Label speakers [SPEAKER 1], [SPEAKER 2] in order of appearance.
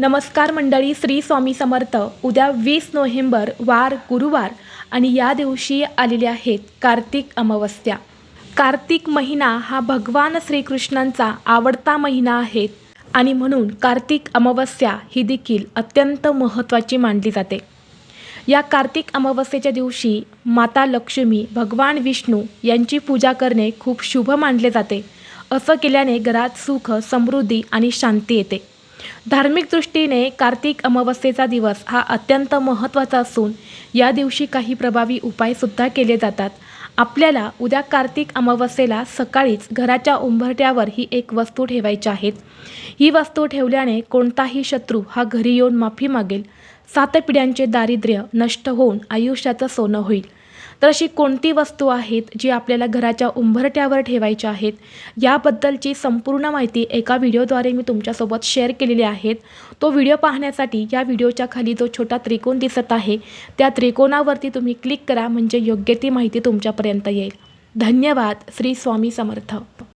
[SPEAKER 1] नमस्कार मंडळी श्री स्वामी समर्थ. उद्या वीस नोव्हेंबर वार गुरुवार आणि या दिवशी आलेले आहेत कार्तिक अमावस्या. कार्तिक महिना हा भगवान श्रीकृष्णांचा आवडता महिना आहे आणि म्हणून कार्तिक अमावस्या ही देखील अत्यंत महत्त्वाची मानली जाते. या कार्तिक अमावस्येच्या दिवशी माता लक्ष्मी भगवान विष्णू यांची पूजा करणे खूप शुभ मानले जाते. असं केल्याने घरात सुख समृद्धी आणि शांती येते. धार्मिक दृष्टीने कार्तिक अमावस्येचा दिवस हा अत्यंत महत्त्वाचा असून या दिवशी काही प्रभावी उपायसुद्धा केले जातात. आपल्याला उद्या कार्तिक अमावस्येला सकाळीच घराच्या उंबरट्यावर ही एक वस्तू ठेवायची आहेत ही वस्तू ठेवल्याने कोणताही शत्रू हा घरी येऊन माफी मागेल. सात पिढ्यांचे दारिद्र्य नष्ट होऊन आयुष्याचं सोनं होईल. तर अशी कोणती वस्तू आहेत जी आपल्याला घराच्या उंबरट्यावर ठेवायच्या आहेत? याबद्दलची संपूर्ण माहिती एका व्हिडिओद्वारे मी तुमच्यासोबत शेअर केलेली आहेत तो व्हिडिओ पाहण्यासाठी या व्हिडिओच्या खाली जो छोटा त्रिकोण दिसत आहे त्या त्रिकोणावरती तुम्ही क्लिक करा म्हणजे योग्य ती माहिती तुमच्यापर्यंत येईल. धन्यवाद. श्री स्वामी समर्थ.